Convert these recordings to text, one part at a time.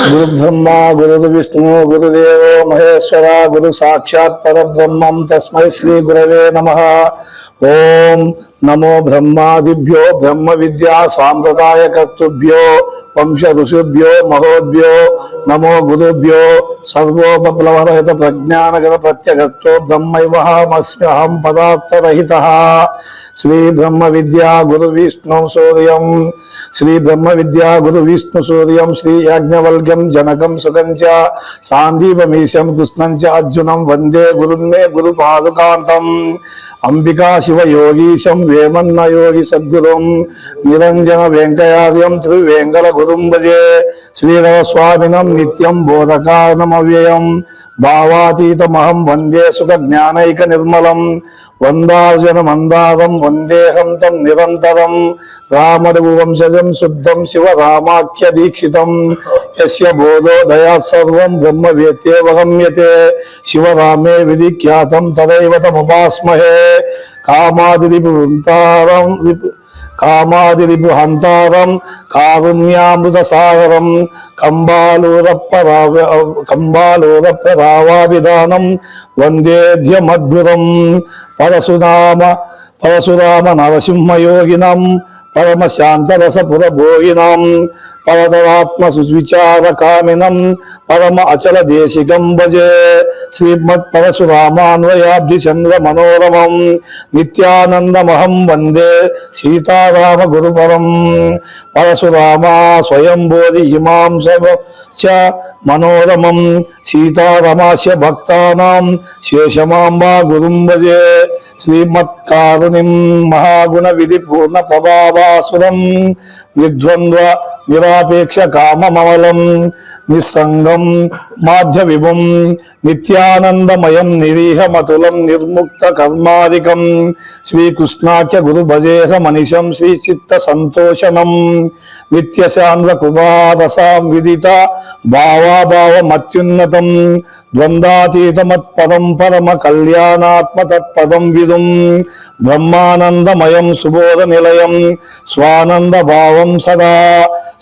గురు బ్రహ్మ గురు విష్ణు గురుదేవో మహేశ్వర గురు సాక్షాత్ పరబ్రహ్మం తస్మై శ్రీ గురవే నమ. ఓం నమో బ్రహ్మాదిభ్యో బ్రహ్మ విద్యా సాంప్రదాయ కర్తృభ్యో వంశ ఋషుభ్యో మహోభ్యో నమో గురుభ్యో సర్వోపప్లవరహిత ప్రజ్ఞానగత ప్రత్యగత్తో బ్రహ్మైవహమస్మ్యహం పదార్థరహిత. శ్రీ బ్రహ్మ విద్యా గురు విష్ణు సూర్యం శ్రీ బ్రహ్మ విద్యా గురు విష్ణు సూర్యం శ్రీ యాజ్ఞవల్గ్యం జనకం సుఖం సాందీపమీశం కృష్ణం చ అర్జునం వందే గురున్మే గురు పాదుకాంతం అంబికా శివ యోగీశం వేమన్న యోగి సద్గురుం నిరంజన వెంకయాద్యం త్రివేంకల గురుంబజే శ్రీరవ స్వామినం నిత్యం బోధకారణమవ్యయం భావాతీతమహం వందే సుఖ జ్ఞానైక నిర్మలం వందార్జన మందారం వందేహం తం నిరంతరం రామరఘు వంశజం శుద్ధం శివ రామాఖ్య దీక్షితం यस्य बोधोदया सर्वं ब्रह्म वेत्तेवगम्यते शिवरामे विधिख्यातं तदैव तमुपास्महे कामादिरिपुन्तारं कामादिरिपुहन्तारं कारुण्यामृतसागरं कम्बालूरप्रराव कम्बालूरप्ररावाभिधानं वन्देध्यमद्भुतं परशुनाम परशुराम नरसिंहयोगिनं परमशान्तरसपुरभोगिनां పరశురామ నరసింహయోగినం పరమ అచల దేశికం భజే శ్రీమత్ పరశురామాన్వయాబ్ది చంద్ర మనోరమం నిత్యానందమహం వందే సీతారామ గురుపరం పరశురామా స్వయం బోధి ఇమాం మనోరమం సీతారమాస్య భక్తానాం శేషమాంబా గురుం భజే శ్రీమత్కారుణిం మహాగుణ విధి పూర్ణ ప్రభావాసురం విద్వంద్వ నిరాపేక్ష కామమలం నిస్సంగం మాధ్యవిభుం నిత్యానందమయం నిరీహమతులం నిర్ముక్త కర్మాదికం శ్రీకృష్ణాఖ్య గురు భజేహ మనిషం శ్రీ చిత్త సంతోషనం నిత్యశాంద్ర కుమారసాం విదిత భావాభావమత్యున్నతం ద్వంద్వాతీతమత్పదం పరమ కళ్యాణాత్మతత్పదం విదుం బ్రహ్మానందమయం సుబోధ నిలయం స్వానంద భావం సదా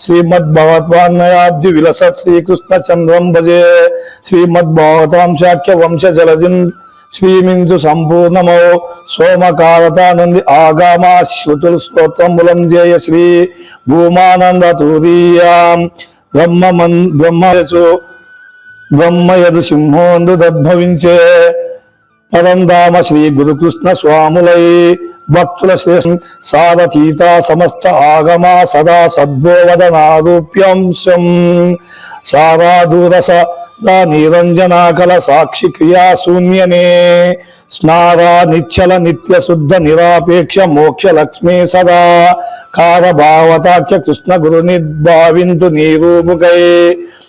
శ్రీమద్భగవద్వాన్నయాబ్ది విలసత్ శ్రీ శ్రీకృష్ణ చంద్రం భజే శ్రీమద్భవతాంశాఖ్య వంశ జలదిన్ శ్రీమించు సంపూర్ణమో సోమకారత నుండి ఆగామా శృతులు స్తోత్రములం జయ శ్రీ భూమానంద తూరీయాం బ్రహ్మమన్ బ్రహ్మయసు బ్రహ్మయదు సింహోందు దద్భవించే పరంధామ శ్రీ గురుకృష్ణ స్వాములై భక్తుల శ్రేష్ఠ సారతీత సమస్త ఆగమా సదా సద్భోవదనారూప్యాంశం సారాదూరస నిరంజనాకల సాక్షి క్రియా శూన్యనే స్నారా నిచ్చల నిత్య శుద్ధ నిరాపేక్ష మోక్ష లక్ష్మీ సదా. కార భావతాఖ్య కృష్ణ గురు నిర్భావింతు నీరూపుకై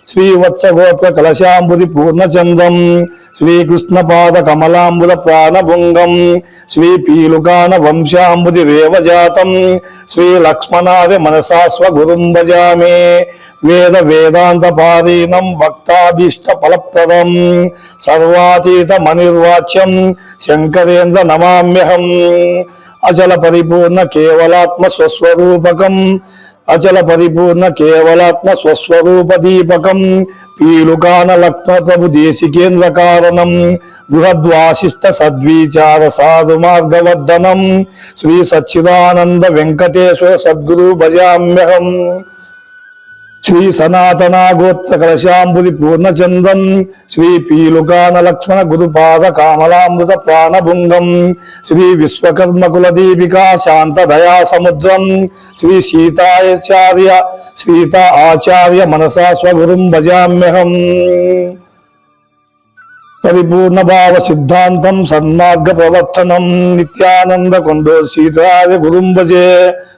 శ్రీవత్స గోత్ర కలశాంబుది పూర్ణచంద్రం శ్రీకృష్ణ పాద కమలాంబుల ప్రాణభుంగం. శ్రీ పీలుకాన వంశాంబుది రేవజాతం. శ్రీ లక్ష్మణాది మనసాస్వ గురుం భజామి. వేద వేదాంత పాదీనం భక్తాభీష్ట ఫలప్రదం. సర్వాతీత మనిర్వాచ్యం శంకరేంద్ర నమామ్యహం. అచల పరిపూర్ణ కేవలాత్మ స్వస్వరూపకం. అచల పరిపూర్ణ కేవలాత్మ స్వస్వరూప దీపకం. పీలుకాన లక్ష్మ ప్రభు దేశికేంద్ర కారణం. బృహద్వాసిష్ట సద్విచార సాధు మార్గవర్ధనం. శ్రీ సచ్చిదానంద వెంకటేశ్వర సద్గురు భజామ్యహం. శ్రీ సనాతన గోత్ర కలశాంబుది పూర్ణచందం శ్రీ పీలుకాన లక్ష్మణ గురుపాద కామలామృత ప్రాణభుంగం శ్రీ విశ్వకర్మ కులదీపికా శాంత దయా సముద్రం శ్రీ సీతాచార్య సీత ఆచార్య మనసా స్వగురుం భజామ్యహం పరిపూర్ణ భావ సిద్ధాంతం సన్మార్గ ప్రవర్తనం నిత్యానంద కొండో సీతాయ గురుం భజే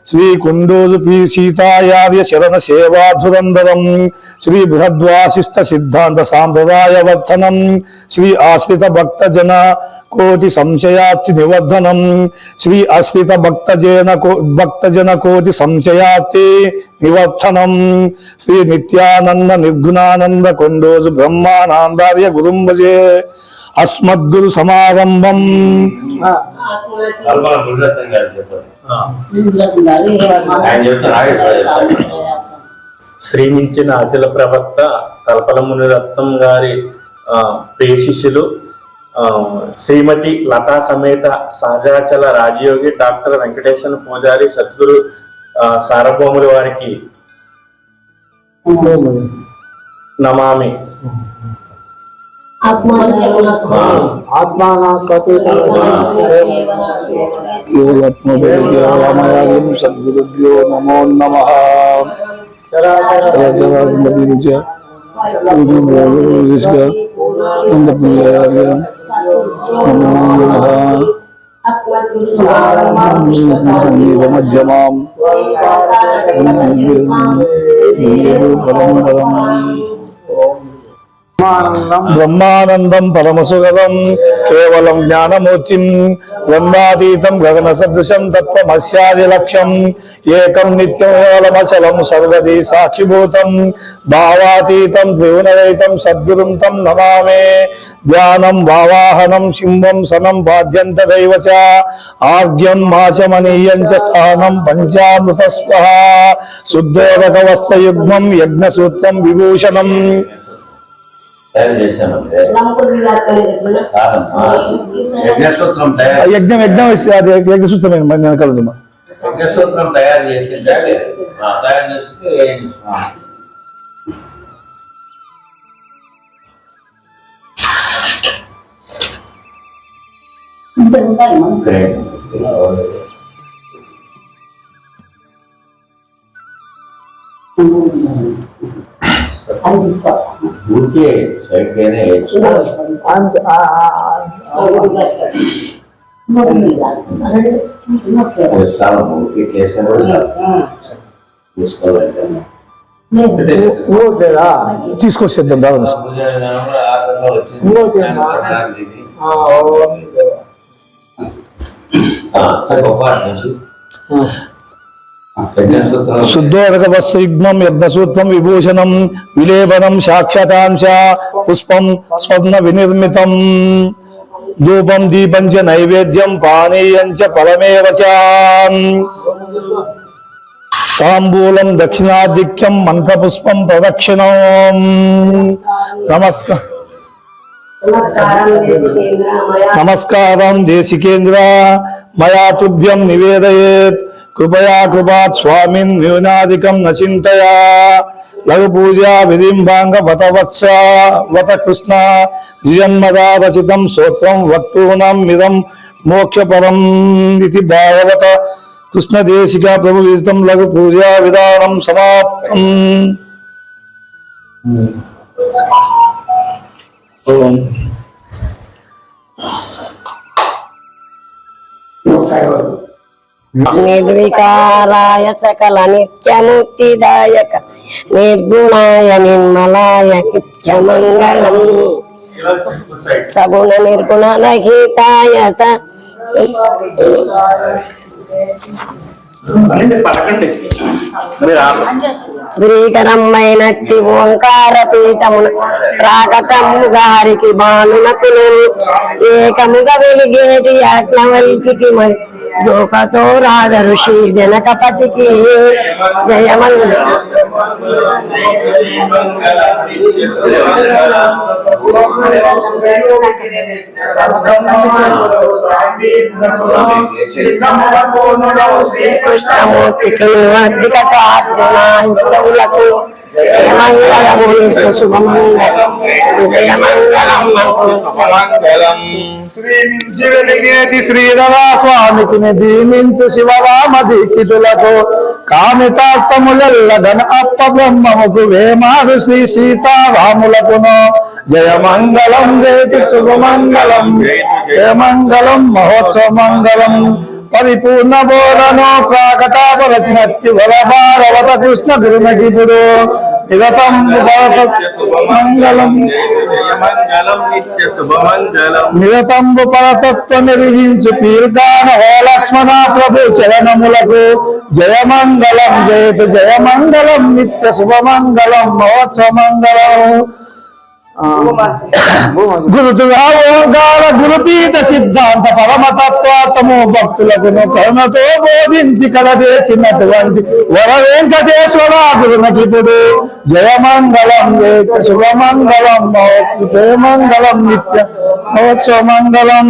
శ్రీ కుండోజు పి సీతాయార్య శరణ సేవాధురంధరం శ్రీ బృహద్వాసిష్ట సిద్ధాంత సాంప్రదాయ వర్ధనం. శ్రీ ఆశ్రిత భక్త జన కోటి సంశయార్తి నివర్ధనం. శ్రీ ఆశ్రిత భక్త జన భక్త జన కోటి నివర్ధనం. శ్రీ నిత్యానంద నిర్గుణానంద కొండోజు బ్రహ్మానందార్య గురుం భజే అస్మద్గురు సమారంభం. శ్రీమించిన అఖిల ప్రవక్త కల్పల మునిరత్నం గారి ఆ, ప్రియ శిష్యులు ఆ, శ్రీమతి లతా సమేత సహజాచల రాజయోగి డాక్టర్ వెంకటేశ్వర పూజారి సద్గురు సార్వభౌముల వారికి నమామి. योगत्मभ्यो रामायां सद्गुरुभ्यो नमो नमः। चराचराधिपतिञ्च नन्दपुण्यार्यं नमो नमः। मध्यमां परं परम् బ్రహ్మానందం పరమసుగదం కేవలం జ్ఞానమూర్తిం బ్రహ్మాతీతం గగన సదృశం తత్వమస్యాది లక్ష్యం ఏకం నిత్యం కేవలమచలం సర్వది సాక్షిభూతం భావాతీతం త్రిగుణరహితం సద్గురుం తం నమామే ధ్యానం భావాహనం సింహం సనం బాధ్యంత దైవ ఆర్ఘ్యం మాచమనీయం చ స్థానం పంచామృత స్వహ శుద్ధోదక వస్త్రయుగ్మం యజ్ఞసూత్రం విభూషణం తయారు కాదమ్మా యజ్ఞసూత్రం తయారు యజ్ఞం యజ్ఞం వేసి- అది వెనకాల ఉంది మా. యజ్ఞసూత్రం తయారు చేసిందే ఆ, తయారు చేస్తే. గ్రేట్. వేస్తాను ఊరికే. తీసుకోవాలంటే తీసుకొచ్చేద్దాం వచ్చింది. ఇంకోటి దాన్ని యజ్ఞసూత్రం శుద్ధోదక వస్త్రయుగ్మం యజ్ఞసూత్రం విభూషణం విలేపనం సాక్షతాంశ పుష్పం స్వర్ణ వినిర్మితం. ధూపం దీపం చ నైవేద్యం పానీయం చ ఫలమేవ తాంబూలం దక్షిణాధిక్యం మంత్రపుష్పం ప్రదక్షిణం. నమస్కారం నమస్కారం దేశికేంద్ర. మయా తుభ్యం నివేదయేత్. कृपया कृपा कृपात् स्वामिन् न्यूनादिकं न चिन्तया। लघुपूजाभिधिं भाङ्गवतवत्स वत कृष्ण द्विजन्मदादचितं स्तोत्रं वक्तॄणाम् इदं मोक्षपदम् इति भागवत कृष्णदेशिका प्रभुविदितं लघुपूजाविधानं समाप्तम्। ओम्। నిర్వికారాయ సకల నిత్యముక్తిదాయక నిర్గుణాయ నిర్మలాయ నిత్యమంగళం సగుణ నిర్గుణ రహితాయ. శ్రీకరమైనట్టి ఓంకార పీఠమున ప్రాకటము గారికి బాలునకు ఏకముగా వెలిగేటి యాజ్ఞవల్కి మరి జోకతో రాధ ఋషి జనకపతికి జయమంగళ శ్రీకృష్ణమూర్తికి అధిక చార్జున యుద్ధములకు జయమంగళము నిత్య శ్రీమించి వెలిగేటి శ్రీరవా స్వామికి దీనించు శివరామ దీక్షితులకు కామితార్థములెల్ల గణ అప్ప బ్రహ్మముకు వేమారు శ్రీ సీతారాములకును. జయమంగళం జయతి శుభమంగళం జయమంగళం మహోత్సవ మంగళం. పరిపూర్ణ బోధనో ప్రాకటాపరచినత్తి వరభారవత కృష్ణ గురుమగిపుడు నిరతం మంగళం నిరతంబు పరతత్వ మెరిగించు పీర్గాన హో లక్ష్మణ ప్రభు చరణములకు. జయమంగళం జయతు జయమంగళం నిత్య శుభమంగళం మహోత్సవ మంగళం గురుతుగా ఓంకార గురుపీఠ సిద్ధాంత పరమతత్వార్థము భక్తులకు కరుణతో బోధించి కలదేచినటువంటి వర వెంకటేశ్వర గురునకిపుడు జయమంగళం శుభమంగళం జయమంగళం నిత్య మహోత్సవ మంగళం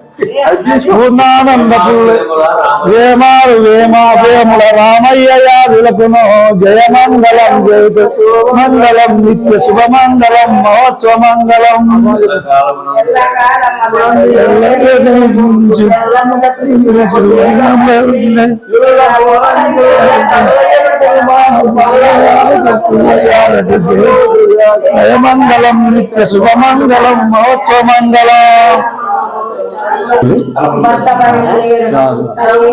పూర్ణానంద వేమారు వేమా వేముల రామయ్య యాదులకును జయమంగళం జయతు మంగళం నిత్య శుభమంగళం మహోత్సవ మంగళం జయమంగళం నిత్య శుభమంగళం మహోత్సవ మంగళం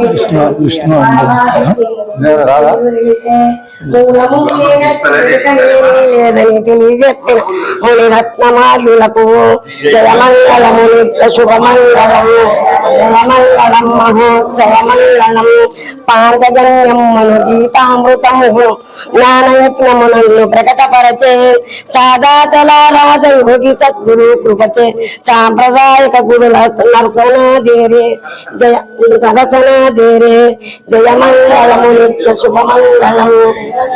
విష్ణు విష్ణు లేదని ముని రత్నమాల్యులకు జయమంగళము నిత్య శుభమంగళము జయమంగళం మహోత్సవ మంగళం గీతామృతము జ్ఞానయత్నమునన్ను ప్రకటపరచే సాదాతల రాజయోగి సద్గురు కృపచే సాంప్రదాయక గురుల నరసనాదేరే జయ సరసనాదేరే జయమంగళము నిత్య శుభమంగళము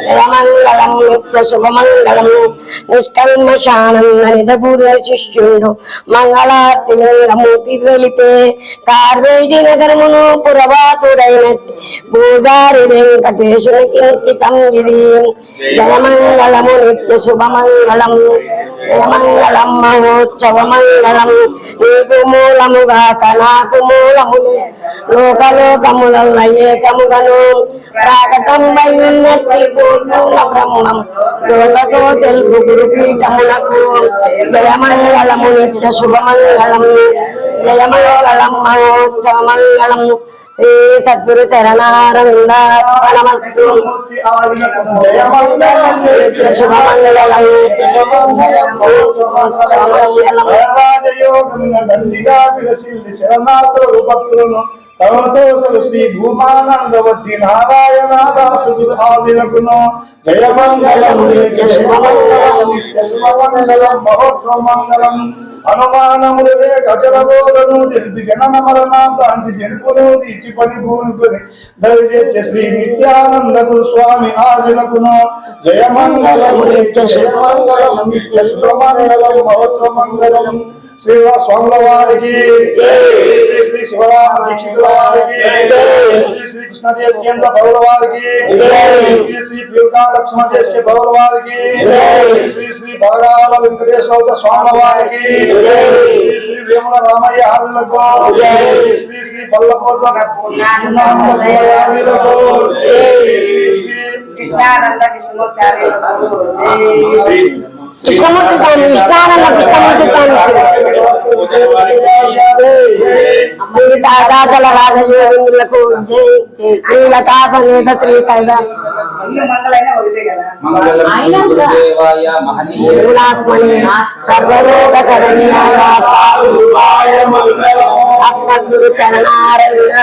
జయమంగళము నిత్య శుభమంగళము నిష్కల్మశానంద నిధపూర్వ శిష్యుడు మంగళార్తి లింగమూర్తి వెలిపే కార్వేటి నగరమును పురవాసుడైనట్టి పూజారి వెంకటేశునికి ఇది ఇది జయమంగళము నిత్య శుభమంగళం జయమంగళం మహోత్సవ మంగళం నీకు మూలముగాక నాకు మూలములే లోకలోకముల ఏకముగను. ప్రాకటం వైన్నట్టి పూర్ణ బ్రహ్మం లోకతో తెలుగు గురుపీఠములకు జయమంగళము నిత్య శుభమంగళం జయమంగళం మహోత్సవమంగళం శ్రీ సద్గురు చరణారవిందార్పణమస్తు నిత్య శుభమంగళం మహోత్సవ తమతోసలు శ్రీ భూమానందవతి నారాయణ జయమంగళం శుభమంగళం నిత్య శుభమంగళం. మహోత్సవ మంగళం అనుమానములే లేక జలబోధను తెలిపి జనన మరణాంతాన్ని జరుపును తీర్చి పని భూమికొని దయచేచ్చ శ్రీ నిత్యానందకు స్వామి ఆదినకును జయమంగళం నిత్య శుభమంగళం నిత్య శుభమంగళం మహోత్సవ శ్రీవా స్వాముల వారికి శ్రీ శ్రీ శివరామ దీక్షితుల వారికి శ్రీ శ్రీ కృష్ణ దేశకేంద్ర బౌల వారికి శ్రీ శ్రీ ప్యూకా లక్ష్మణ దేశకే బౌల వారికి శ్రీ శ్రీ బాగాల వెంకటేశ్వర స్వాముల వారికి శ్రీ శ్రీ వేముల రామయ్య ఆరులకు శ్రీ శ్రీ పల్లపోట్ల శ్రీ శ్రీ కృష్ణానంద కృష్ణమూర్తి స్వామి విష్ణానంద కృష్ణమూర్తి స్వామి శ్రీ రాజయోగులకు జై జై శ్రీ లతా శ్రీ మంగళం అస్మద్గురు చరణారవింద